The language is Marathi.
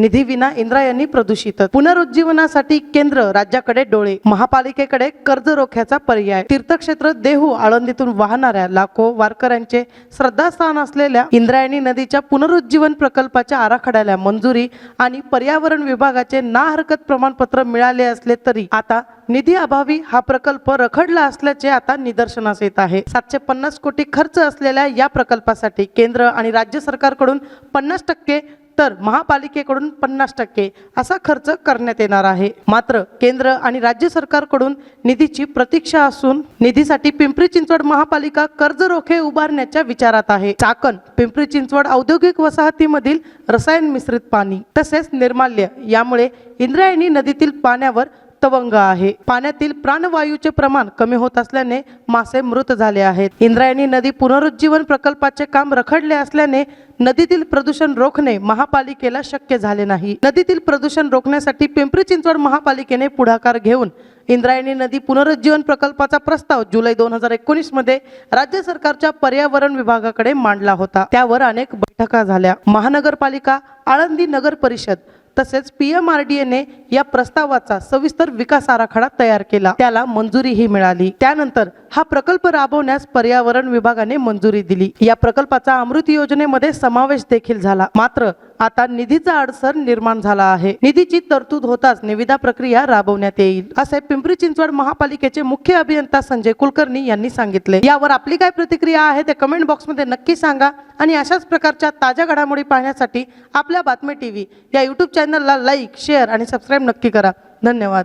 निधी विना इंद्रायणी प्रदूषित. पुनरुज्जीवनासाठी केंद्र राज्याकडे डोळे महापालिकेकडे कर्ज रोख्याचा पर्याय. तीर्थक्षेत्र देहू आळंदीतून वाहणाऱ्या लाखो वारकऱ्यांचे श्रद्धास्थान असलेल्या इंद्रायणी नदीच्या पुनरुज्जीवन प्रकल्पाच्या आराखड्याला मंजुरी आणि पर्यावरण विभागाचे ना हरकत प्रमाणपत्र मिळाले असले तरी आता निधी अभावी हा प्रकल्प रखडला असल्याचे आता निदर्शनास येत आहे. सातशे पन्नास कोटी खर्च असलेल्या या प्रकल्पासाठी केंद्र आणि राज्य सरकारकडून पन्नास टक्के तर महापालिकेकडून पन्नास टक्के असा खर्च करण्यात येणार आहे. मात्र केंद्र आणि राज्य सरकारकडून निधीची प्रतीक्षा असून निधीसाठी पिंपरी चिंचवड महापालिका कर्ज रोखे उभारण्याच्या विचारात आहे. चाकण पिंपरी चिंचवड औद्योगिक वसाहतीमधील रसायन मिश्रित पाणी तसेच निर्माल्य यामुळे इंद्रायणी नदीतील पाण्यावर तवंग आहे. पाण्यातील प्राणवायूचे प्रमाण कमी होत असल्याने मासे मृत झाले आहेत. इंद्रायणी नदी पुनरुज्जीवन प्रकल्पाचे काम रखडले असल्याने नदीतील प्रदूषण रोखणे महापालिकेला शक्य झाले नाही. नदीतील प्रदूषण रोखण्यासाठी पिंपरी चिंचवड महापालिकेने पुढाकार घेऊन इंद्रायणी नदी पुनरुज्जीवन प्रकल्पाचा प्रस्ताव जुलै दोन हजार एकोणीसमध्ये राज्य सरकारच्या पर्यावरण विभागाकडे मांडला होता. त्यावर अनेक बैठका झाल्या. महानगरपालिका आळंदी नगर परिषद तसेच पीएमआरडीएने या प्रस्तावाचा सविस्तर विकास आराखडा तयार केला. त्याला मंजुरीही मिळाली. त्यानंतर हा प्रकल्प राबवण्यास पर्यावरण विभागाने मंजुरी दिली. या प्रकल्पाचा अमृत योजनेमध्ये समावेश देखील झाला. मात्र आता निधीचा अडसर निर्माण झाला आहे. निधीची तरतूद होताच निविदा प्रक्रिया राबवण्यात येईल असे पिंपरी चिंचवड महापालिकेचे मुख्य अभियंता संजय कुलकर्णी यांनी सांगितले. यावर आपली काय प्रतिक्रिया आहे ते कमेंट बॉक्समध्ये नक्की सांगा आणि अशाच प्रकारच्या ताज्या घडामोडी पाहण्यासाठी आपल्या बातमी टीव्ही या युट्यूब चॅनलला लाईक शेअर आणि सबस्क्राईब नक्की करा. धन्यवाद.